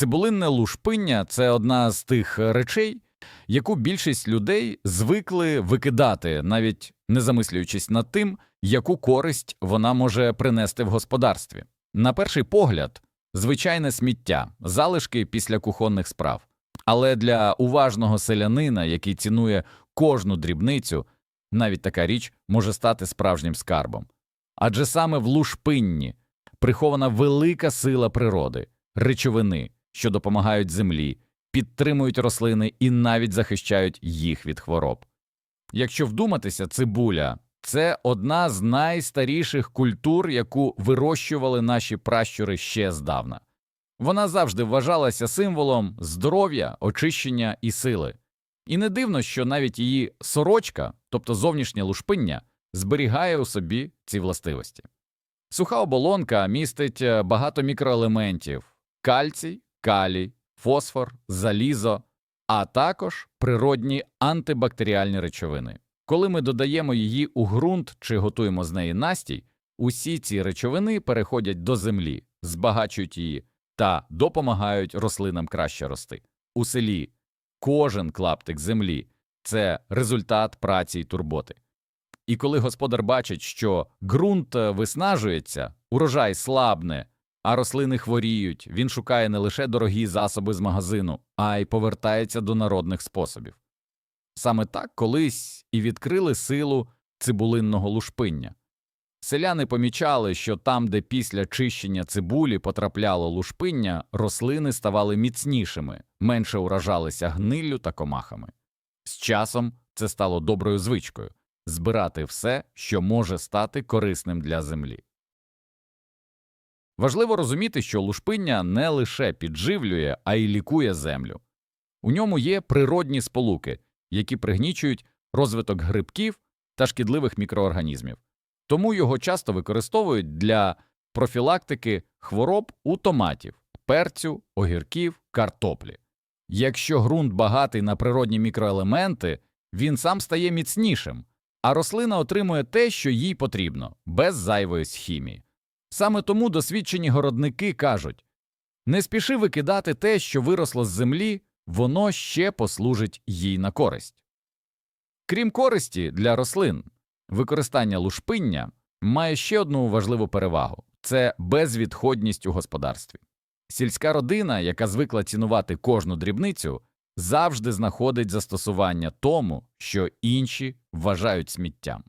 Цибулинне лушпиння це одна з тих речей, яку більшість людей звикли викидати, навіть не замислюючись над тим, яку користь вона може принести в господарстві. На перший погляд, звичайне сміття, залишки після кухонних справ. Але для уважного селянина, який цінує кожну дрібницю, навіть така річ може стати справжнім скарбом. Адже саме в лушпинні прихована велика сила природи, речовини, що допомагають землі, підтримують рослини і навіть захищають їх від хвороб. Якщо вдуматися, цибуля це одна з найстаріших культур, яку вирощували наші пращури ще здавна. Вона завжди вважалася символом здоров'я, очищення і сили. І не дивно, що навіть її сорочка, тобто зовнішнє лушпиння, зберігає у собі ці властивості. Суха оболонка містить е, багато мікроелементів кальцій, калій, фосфор, залізо, а також природні антибактеріальні речовини. Коли ми додаємо її у ґрунт чи готуємо з неї настій, усі ці речовини переходять до землі, збагачують її та допомагають рослинам краще рости. У селі кожен клаптик землі це результат праці й турботи. І коли господар бачить, що ґрунт е, виснажується, урожай слабне, а рослини хворіють, він шукає не лише дорогі засоби з магазину, а й повертається до народних способів. Саме так колись і відкрили силу цибулинного лушпиння. Селяни помічали, що там, де після чищення цибулі потрапляло лушпиння, рослини ставали міцнішими, менше уражалися гниллю та комахами. З часом це стало доброю звичкою збирати все, що може стати корисним для землі. Важливо розуміти, що лушпиння не лише підживлює, а й лікує землю. У ньому є природні сполуки, які пригнічують розвиток грибків та шкідливих мікроорганізмів, тому його часто використовують для профілактики хвороб у томатів, перцю, огірків, картоплі. Якщо ґрунт багатий на природні мікроелементи, він сам стає міцнішим, а рослина отримує те, що їй потрібно, без зайвої хімії. Саме тому досвідчені городники кажуть не спіши викидати те, що виросло з землі, воно ще послужить їй на користь. Крім користі для рослин, використання лушпиння має ще одну важливу перевагу це безвідходність у господарстві. Сільська родина, яка звикла цінувати кожну дрібницю, завжди знаходить застосування тому, що інші вважають сміттям.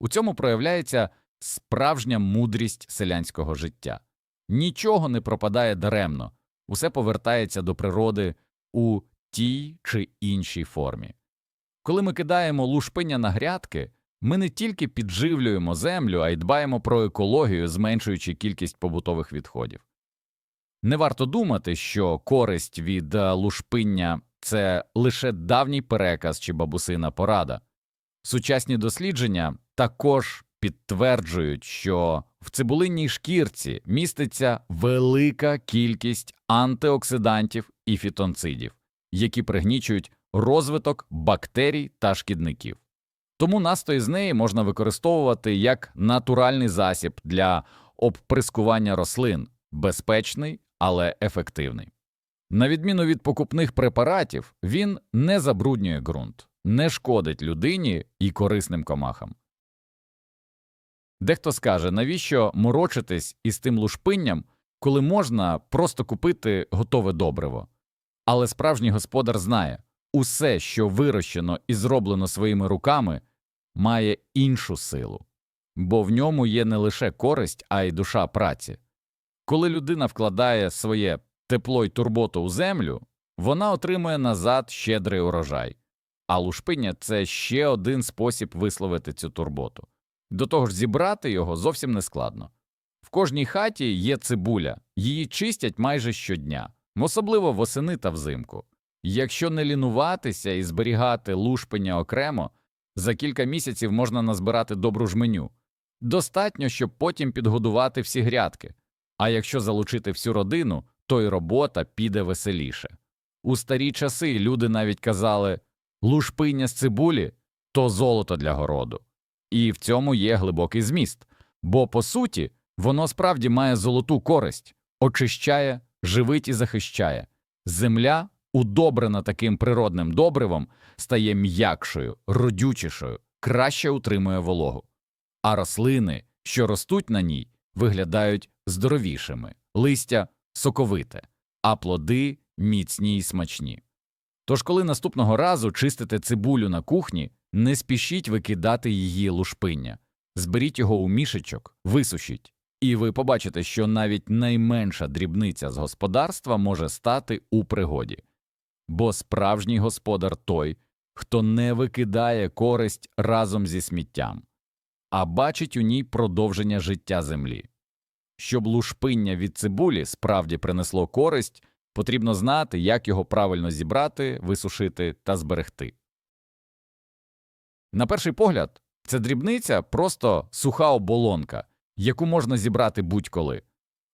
У цьому проявляється справжня мудрість селянського життя. Нічого не пропадає даремно, усе повертається до природи у тій чи іншій формі. Коли ми кидаємо лушпиня на грядки, ми не тільки підживлюємо землю, а й дбаємо про екологію, зменшуючи кількість побутових відходів. Не варто думати, що користь від е, лушпиння це лише давній переказ чи бабусина порада. Сучасні дослідження також підтверджують, що в цибулинній шкірці міститься велика кількість антиоксидантів і фітонцидів, які пригнічують розвиток бактерій та шкідників. Тому настой з неї можна використовувати як натуральний засіб для обприскування рослин, безпечний, але ефективний. На відміну від покупних препаратів, він не забруднює ґрунт, не шкодить людині і корисним комахам. Дехто скаже, навіщо морочитись із тим лушпинням, коли можна просто купити готове добриво. Але справжній господар знає усе, що вирощено і зроблено своїми руками, має іншу силу, бо в ньому є не лише користь, а й душа праці. Коли людина вкладає своє тепло й турботу у землю, вона отримує назад щедрий урожай, а лушпиння це ще один спосіб висловити цю турботу. До того ж, зібрати його зовсім не складно. В кожній хаті є цибуля, її чистять майже щодня, особливо восени та взимку. Якщо не лінуватися і зберігати лушпиня окремо, за кілька місяців можна назбирати добру жменю. Достатньо, щоб потім підгодувати всі грядки. А якщо залучити всю родину, то й робота піде веселіше. У старі часи люди навіть казали лушпиня з цибулі то золото для городу. І в цьому є глибокий зміст, бо, по суті, воно справді має золоту користь, очищає, живить і захищає. Земля, удобрена таким природним добривом, стає м'якшою, родючішою, краще утримує вологу. А рослини, що ростуть на ній, виглядають здоровішими, листя соковите, а плоди міцні й смачні. Тож, коли наступного разу чистите цибулю на кухні, не спішіть викидати її лушпиння, зберіть його у мішечок, висушіть, і ви побачите, що навіть найменша дрібниця з господарства може стати у пригоді. Бо справжній господар той, хто не викидає користь разом зі сміттям, а бачить у ній продовження життя землі. Щоб лушпиння від цибулі справді принесло користь, потрібно знати, як його правильно зібрати, висушити та зберегти. На перший погляд, це дрібниця просто суха оболонка, яку можна зібрати будь-коли.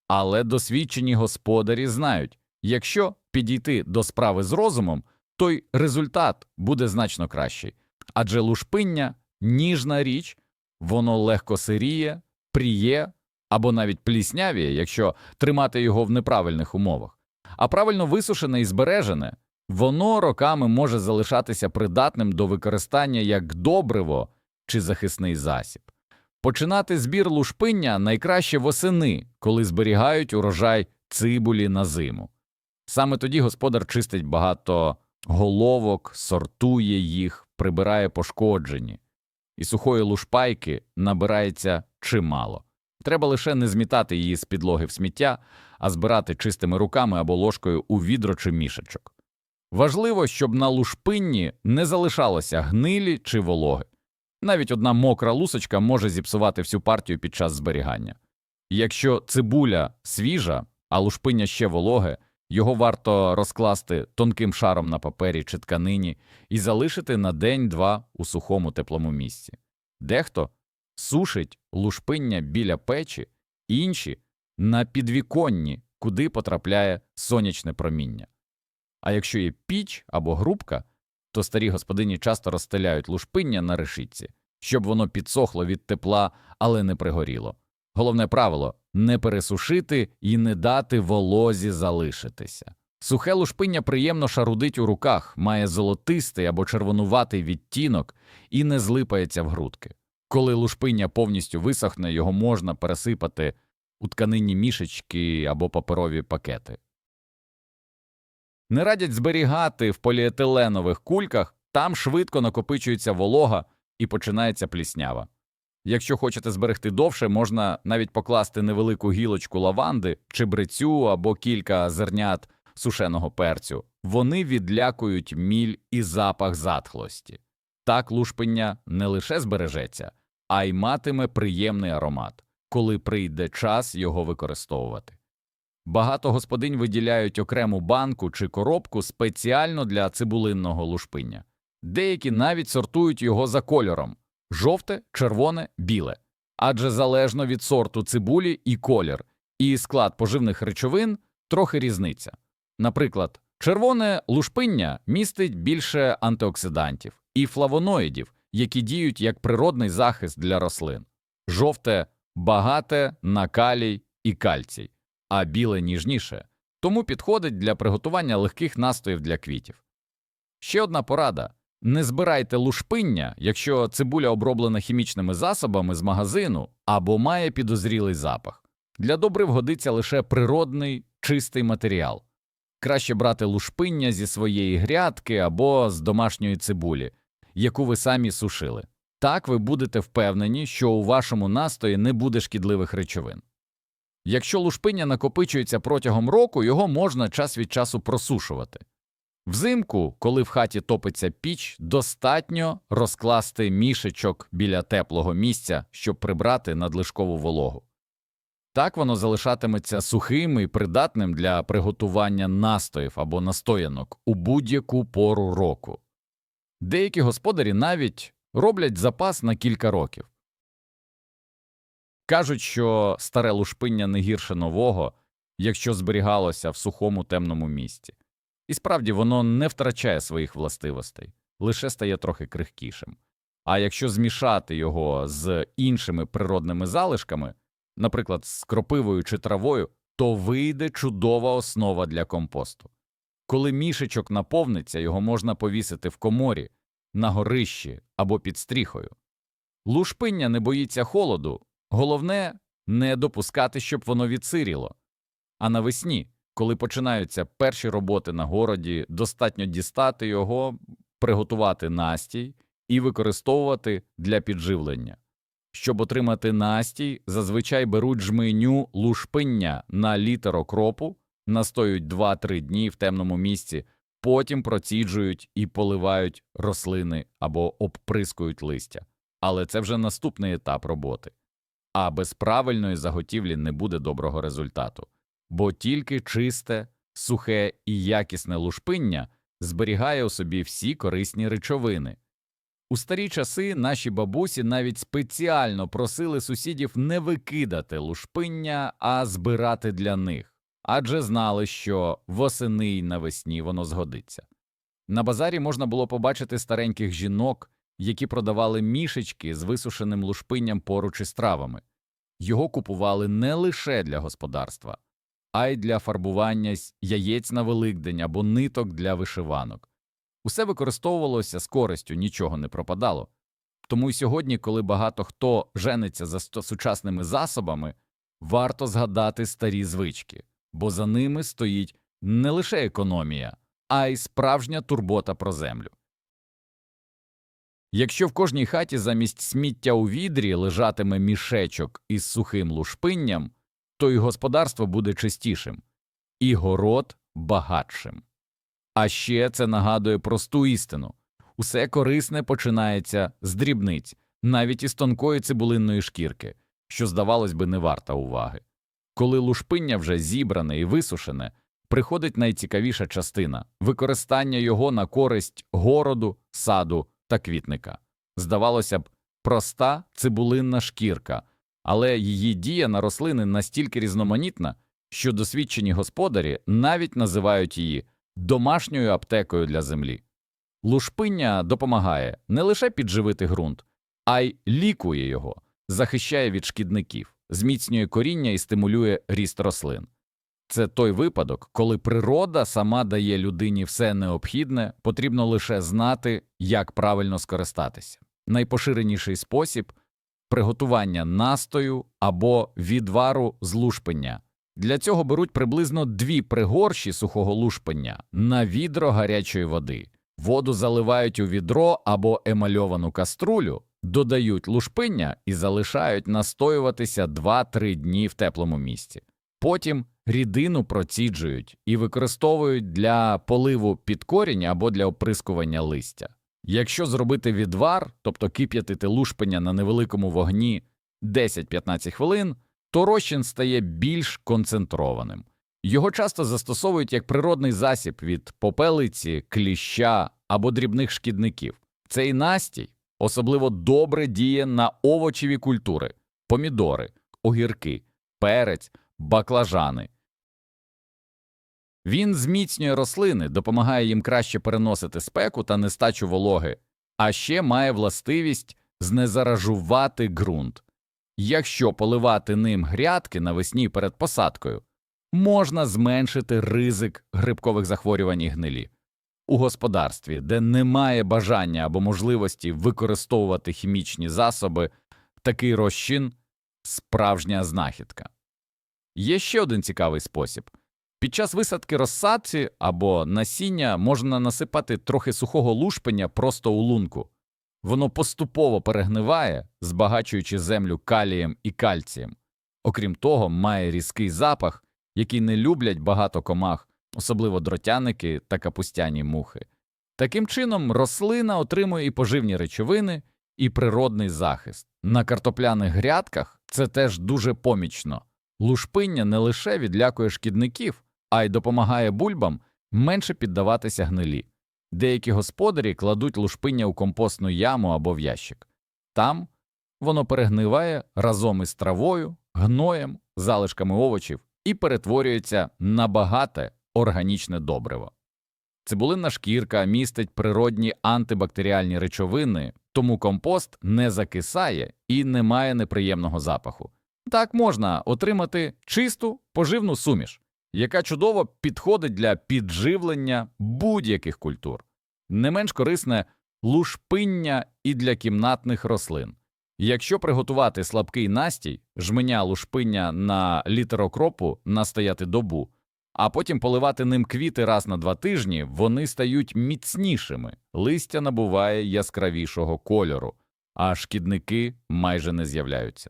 Але досвідчені господарі знають, якщо підійти до справи з розумом, то й результат буде значно кращий. Адже лушпиння ніжна річ, воно легко сиріє, пріє або навіть пліснявіє, якщо тримати його в неправильних умовах. А правильно висушене і збережене, воно роками може залишатися придатним до використання як добриво чи захисний засіб. Починати збір лушпиння найкраще восени, коли зберігають урожай цибулі на зиму. Саме тоді господар чистить багато головок, сортує їх, прибирає пошкоджені, і сухої лушпайки набирається чимало. Треба лише не змітати її з підлоги в сміття, а збирати чистими руками або ложкою у відро чи мішечок. Важливо, щоб на лушпинні не залишалося гнилі чи вологи. Навіть одна мокра лусочка може зіпсувати всю партію під час зберігання. Якщо цибуля свіжа, а лушпиння ще вологе, його варто розкласти тонким шаром на папері чи тканині і залишити на день-два у сухому теплому місці. Дехто сушить лушпиння біля печі, інші на підвіконні, куди потрапляє сонячне проміння. А якщо є піч або грубка, то старі господині часто розстеляють лушпиння на решітці, щоб воно підсохло від тепла, але не пригоріло. Головне правило не пересушити і не дати волозі залишитися. Сухе лушпиння приємно шарудить у руках, має золотистий або червонуватий відтінок і не злипається в грудки. Коли лушпиння повністю висохне, його можна пересипати у тканинні мішечки або паперові пакети. Не радять зберігати в поліетиленових кульках, там швидко накопичується волога і починається пліснява. Якщо хочете зберегти довше, можна навіть покласти невелику гілочку лаванди, чебрецю або кілька зернят сушеного перцю. Вони відлякують міль і запах затхлості. Так лушпиння не лише збережеться, а й матиме приємний аромат, коли прийде час його використовувати. Багато господинь виділяють окрему банку чи коробку спеціально для цибулинного лушпиння. Деякі навіть сортують його за кольором жовте, червоне, біле, адже залежно від сорту цибулі і колір, і склад поживних речовин трохи різниця. Наприклад, червоне лушпиння містить більше антиоксидантів і флавоноїдів, які діють як природний захист для рослин, жовте багате на калій і кальцій, а біле ніжніше, тому підходить для приготування легких настоїв для квітів. Ще одна порада не збирайте лушпиння, якщо цибуля оброблена хімічними засобами з магазину або має підозрілий запах. Для добрив годиться лише природний чистий матеріал. Краще брати лушпиння зі своєї грядки або з домашньої цибулі, яку ви самі сушили. Так ви будете впевнені, що у вашому настої не буде шкідливих речовин. Якщо лушпиння накопичується протягом року, його можна час від часу просушувати. Взимку, коли в хаті топиться піч, достатньо розкласти мішечок біля теплого місця, щоб прибрати надлишкову вологу. Так воно залишатиметься сухим і придатним для приготування настоїв або настоянок у будь-яку пору року. Деякі господарі навіть роблять запас на кілька років. Кажуть, що старе лушпиння не гірше нового, якщо зберігалося в сухому темному місці. І справді воно не втрачає своїх властивостей, лише стає трохи крихкішим. А якщо змішати його з іншими природними залишками, наприклад, з кропивою чи травою, то вийде чудова основа для компосту. Коли мішечок наповниться, його можна повісити в коморі, на горищі або під стріхою. Лушпиння не боїться холоду, головне не допускати, щоб воно відсиріло. А навесні, коли починаються перші роботи на городі, достатньо дістати його, приготувати настій і використовувати для підживлення. Щоб отримати настій, зазвичай беруть жменю лушпиння на літр окропу, настоюють 2-3 дні в темному місці, потім проціджують і поливають рослини або обприскують листя. Але це вже наступний етап роботи. А без правильної заготівлі не буде доброго результату, бо тільки чисте, сухе і якісне лушпиння зберігає у собі всі корисні речовини. У старі часи наші бабусі навіть спеціально просили сусідів не викидати лушпиння, а збирати для них, адже знали, що восени й навесні воно згодиться. На базарі можна було побачити стареньких жінок, які продавали мішечки з висушеним лушпинням поруч із травами. Його купували не лише для господарства, а й для фарбування яєць на Великдень або ниток для вишиванок. Усе використовувалося з користю, нічого не пропадало. Тому й сьогодні, коли багато хто жениться за сучасними засобами, варто згадати старі звички, бо за ними стоїть не лише економія, а й справжня турбота про землю. Якщо в кожній хаті замість сміття у відрі лежатиме мішечок із сухим лушпинням, то й господарство буде чистішим, і город багатшим. А ще це нагадує просту істину усе корисне починається з дрібниць, навіть із тонкої цибулинної шкірки, що, здавалось би, не варта уваги. Коли лушпиння вже зібране і висушене, приходить найцікавіша частина використання його на користь городу, саду та квітника. Здавалося б, проста цибулинна шкірка, але її дія на рослини настільки різноманітна, що досвідчені господарі навіть називають її домашньою аптекою для землі. Лушпиння допомагає не лише підживити ґрунт, а й лікує його, захищає від шкідників, зміцнює коріння і стимулює ріст рослин. Це той випадок, коли природа сама дає людині все необхідне, потрібно лише знати, як правильно скористатися. Найпоширеніший спосіб приготування настою або відвару з лушпиння. Для цього беруть приблизно дві пригорші сухого лушпиння на відро гарячої води. Воду заливають у відро або емальовану каструлю, додають лушпиння і залишають настоюватися 2-3 дні в теплому місці. Потім рідину проціджують і використовують для поливу під корінь або для оприскування листя. Якщо зробити відвар, тобто кип'ятити лушпиня на невеликому вогні 10-15 хвилин, то розчин стає більш концентрованим. Його часто застосовують як природний засіб від попелиці, кліща або дрібних шкідників. Цей настій особливо добре діє на овочеві культури – помідори, огірки, перець, баклажани. Він зміцнює рослини, допомагає їм краще переносити спеку та нестачу вологи, а ще має властивість знезаражувати ґрунт. Якщо поливати ним грядки навесні перед посадкою, можна зменшити ризик грибкових захворювань і гнилі. У господарстві, де немає бажання або можливості використовувати хімічні засоби, такий розчин – справжня знахідка. Є ще один цікавий спосіб. Під час висадки розсадці або насіння можна насипати трохи сухого лушпеня просто у лунку. Воно поступово перегниває, збагачуючи землю калієм і кальцієм. Окрім того, має різкий запах, який не люблять багато комах, особливо дротяники та капустяні мухи. Таким чином, рослина отримує і поживні речовини, і природний захист. На картопляних грядках це теж дуже помічно. Лушпиння не лише відлякує шкідників, а й допомагає бульбам менше піддаватися гнилі. Деякі господарі кладуть лушпиння у компостну яму або в ящик. Там воно перегниває разом із травою, гноєм, залишками овочів і перетворюється на багате органічне добриво. Цибулинна шкірка містить природні антибактеріальні речовини, тому компост не закисає і не має неприємного запаху. Так можна отримати чисту поживну суміш, яка чудово підходить для підживлення будь-яких культур. Не менш корисне лушпиння і для кімнатних рослин. Якщо приготувати слабкий настій, жменя лушпиння на літр окропу настояти добу, а потім поливати ним квіти раз на два тижні, вони стають міцнішими, листя набуває яскравішого кольору, а шкідники майже не з'являються.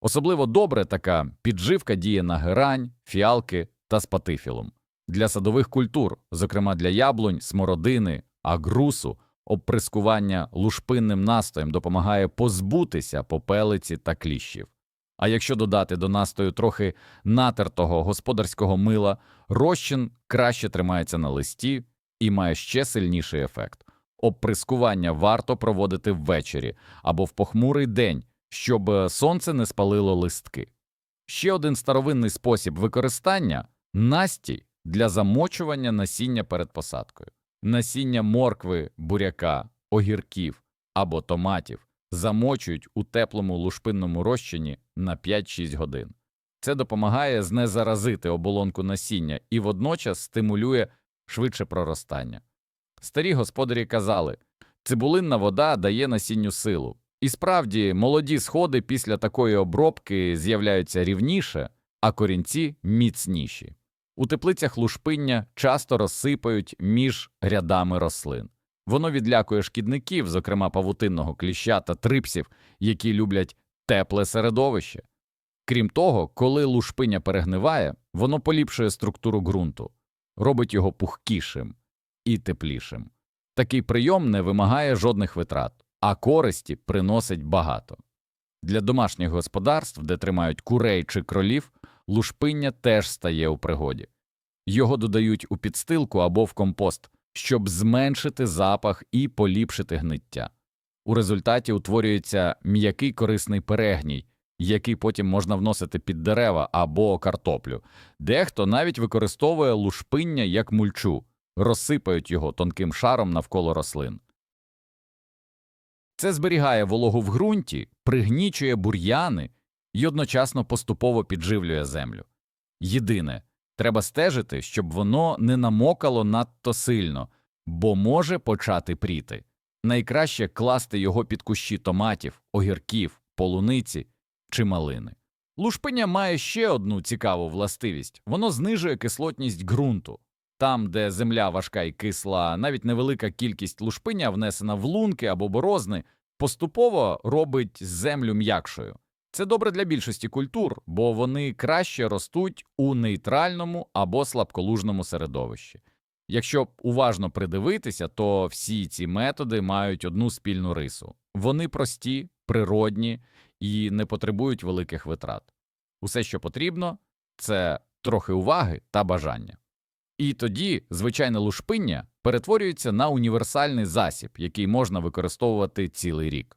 Особливо добре така підживка діє на герань, фіалки та спатифілум. Для садових культур, зокрема для яблунь, смородини, агрусу, обприскування лушпинним настоєм допомагає позбутися попелиці та кліщів. А якщо додати до настою трохи натертого господарського мила, розчин краще тримається на листі і має ще сильніший ефект. Обприскування варто проводити ввечері або в похмурий день, щоб е, сонце не спалило листки. Ще один старовинний спосіб використання настій для замочування насіння перед посадкою. Насіння моркви, буряка, огірків або томатів замочують у теплому лушпинному розчині на 5-6 годин. Це допомагає знезаразити оболонку насіння і водночас стимулює швидше проростання. Старі господарі казали, цибулинна вода дає насінню силу. І справді, молоді сходи після такої обробки з'являються рівніше, а корінці міцніші. У теплицях лушпиння часто розсипають між рядами рослин. Воно відлякує шкідників, зокрема павутинного кліща та трипсів, які люблять тепле середовище. Крім того, коли лушпиня перегниває, воно поліпшує структуру ґрунту, робить його пухкішим і теплішим. Такий прийом не вимагає жодних витрат, а користі приносить багато. Для домашніх господарств, де тримають курей чи кролів, лушпиння теж стає у пригоді. Його додають у підстилку або в компост, щоб зменшити запах і поліпшити гниття. У результаті утворюється м'який корисний перегній, який потім можна вносити під дерева або картоплю. Дехто навіть використовує лушпиння як мульчу, розсипають його тонким шаром навколо рослин. Це зберігає вологу в ґрунті, пригнічує бур'яни і одночасно поступово підживлює землю. Єдине, треба стежити, щоб воно не намокало надто сильно, бо може почати пріти. Найкраще класти його під кущі томатів, огірків, полуниці чи малини. Лушпиня має ще одну цікаву властивість воно знижує кислотність ґрунту. Там, де земля важка і кисла, навіть невелика кількість лушпиня, внесена в лунки або борозни, поступово робить землю м'якшою. Це добре для більшості культур, бо вони краще ростуть у нейтральному або слабколужному середовищі. Якщо уважно придивитися, то всі ці методи мають одну спільну рису вони прості, природні і не потребують великих витрат. Усе, що потрібно, це трохи уваги та бажання. І тоді звичайне лушпиння перетворюється на універсальний засіб, який можна використовувати цілий рік.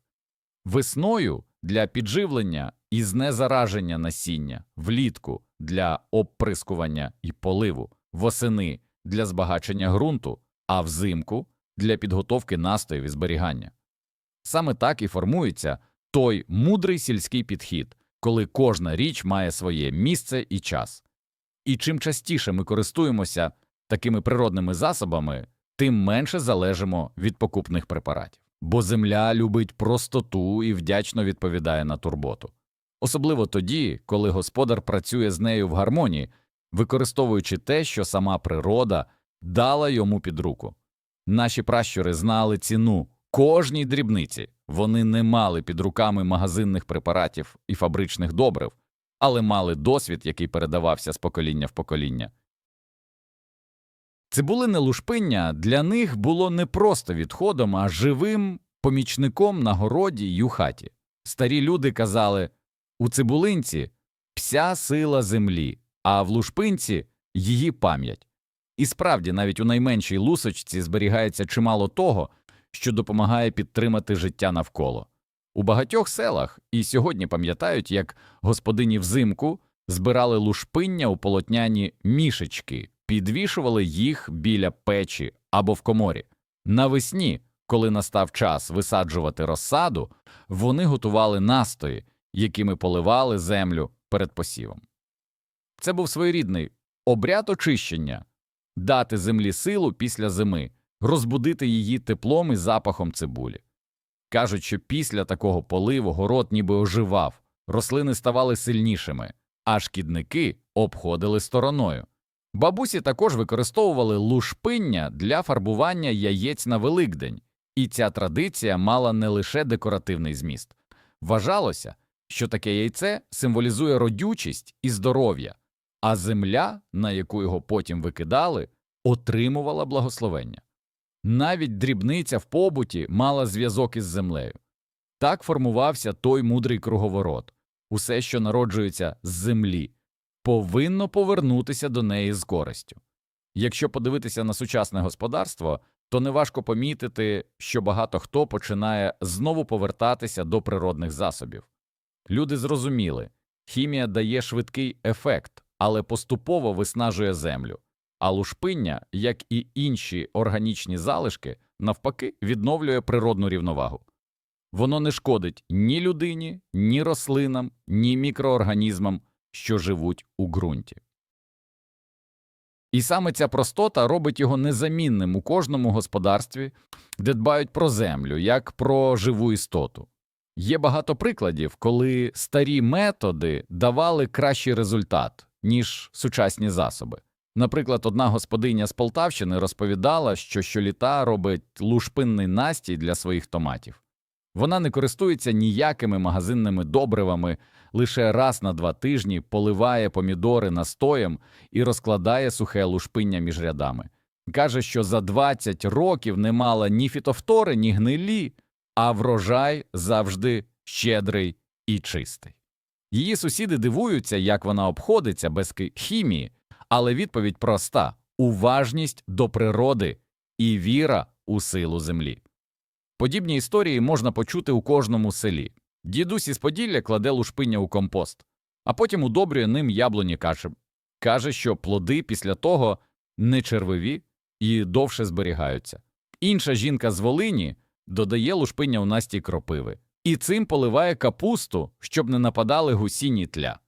Весною для підживлення і знезараження насіння, влітку для обприскування і поливу, восени для збагачення ґрунту, а взимку для підготовки настоїв і зберігання. Саме так і формується той мудрий сільський підхід, коли кожна річ має своє місце і час. І чим частіше ми користуємося такими природними засобами, тим менше залежимо від покупних препаратів. Бо земля любить простоту і вдячно відповідає на турботу. Особливо тоді, коли господар працює з нею в гармонії, використовуючи те, що сама природа дала йому під руку. Наші пращури знали ціну кожній дрібниці, вони не мали під руками магазинних препаратів і фабричних добрив, але мали досвід, який передавався з покоління в покоління. Цибулине лушпиння для них було не просто відходом, а живим помічником на городі й у хаті. Старі люди казали у цибулинці вся сила землі, а в лушпинці її пам'ять. І справді, навіть у найменшій лусочці зберігається чимало того, що допомагає підтримати життя навколо. У багатьох селах і сьогодні пам'ятають, як господині взимку збирали лушпиння у полотняні мішечки, підвішували їх біля печі або в коморі. Навесні, коли настав час висаджувати розсаду, вони готували настої якими поливали землю перед посівом. Це був своєрідний обряд очищення дати землі силу після зими, розбудити її теплом і запахом цибулі. Кажуть, що після такого поливу город ніби оживав, рослини ставали сильнішими, а шкідники обходили стороною. Бабусі також використовували лушпиння для фарбування яєць на Великдень, і ця традиція мала не лише декоративний зміст. Вважалося, що таке яйце символізує родючість і здоров'я, а земля, на яку його потім викидали, отримувала благословення. Навіть дрібниця в побуті мала зв'язок із землею. Так формувався той мудрий круговорот усе, що народжується з землі, повинно повернутися до неї з користю. Якщо подивитися на сучасне господарство, то неважко помітити, що багато хто починає знову повертатися до природних засобів. Люди зрозуміли, хімія дає швидкий ефект, але поступово виснажує землю, а лушпиння, як і інші органічні залишки, навпаки, відновлює природну рівновагу. Воно не шкодить ні людині, ні рослинам, ні мікроорганізмам, що живуть у ґрунті. І саме ця простота робить його незамінним у кожному господарстві, де дбають про землю, як про живу істоту. Є багато прикладів, коли старі методи давали кращий результат, ніж сучасні засоби. Наприклад, одна господиня з Полтавщини розповідала, що щоліта робить лушпинний настій для своїх томатів. Вона не користується ніякими магазинними добривами, лише раз на два тижні поливає помідори настоєм і розкладає сухе лушпиння між рядами. Каже, що за 20 років не мала ні фітофтори, ні гнилі, а врожай завжди щедрий і чистий. Її сусіди дивуються, як вона обходиться без хімії, але відповідь проста уважність до природи і віра у силу землі. Подібні історії можна почути у кожному селі. Дідусь із Поділля кладе лушпиння у компост, а потім удобрює ним яблуні кашем. Каже, що плоди після того не червиві і довше зберігаються. Інша жінка з Волині додає лушпиння у настій кропиви і цим поливає капусту, щоб не нападали гусіні тля.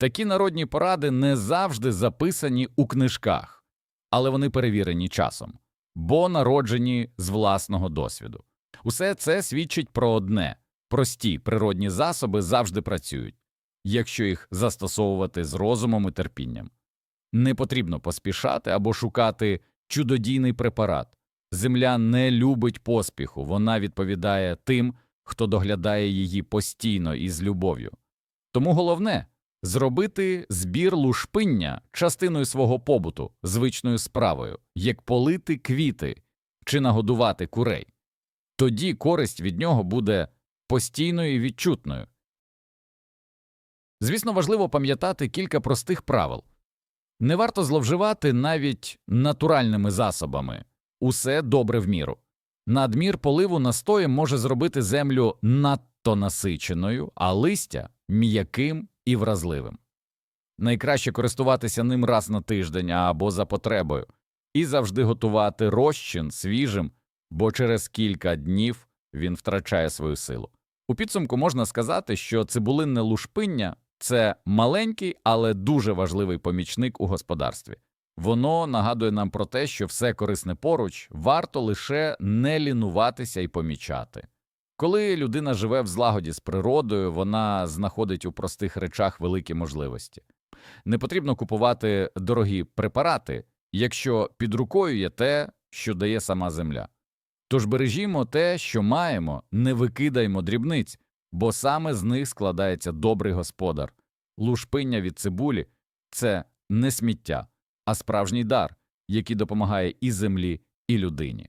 Такі народні поради не завжди записані у книжках, але вони перевірені часом, бо народжені з власного досвіду. Усе це свідчить про одне прості природні засоби завжди працюють, якщо їх застосовувати з розумом і терпінням. Не потрібно поспішати або шукати чудодійний препарат. Земля не любить поспіху, вона відповідає тим, хто доглядає її постійно і з любов'ю. Тому головне зробити збір лушпиння частиною свого побуту, звичною справою, як полити квіти чи нагодувати курей. Тоді користь від нього буде постійною і відчутною. Звісно, важливо пам'ятати кілька простих правил не варто зловживати навіть натуральними засобами усе добре в міру. Надмір поливу настоєм може зробити землю надто насиченою, а листя м'яким і вразливим. Найкраще користуватися ним раз на тиждень або за потребою, і завжди готувати розчин свіжим, бо через кілька днів він втрачає свою силу. У підсумку можна сказати, що цибулинне лушпиння це маленький, але дуже важливий помічник у господарстві. Воно нагадує нам про те, що все корисне поруч варто лише не лінуватися і помічати. Коли людина живе в злагоді з природою, вона знаходить у простих речах великі можливості. Не потрібно купувати дорогі препарати, якщо під рукою є те, що дає сама земля. Тож бережімо те, що маємо, не викидаймо дрібниць, бо саме з них складається добрий господар. Лушпиння від цибулі це не сміття, а справжній дар, який допомагає і землі, і людині.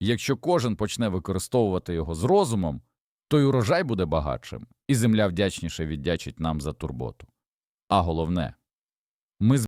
Якщо кожен почне використовувати його з розумом, то й урожай буде багатшим, і земля вдячніше віддячить нам за турботу. А головне, ми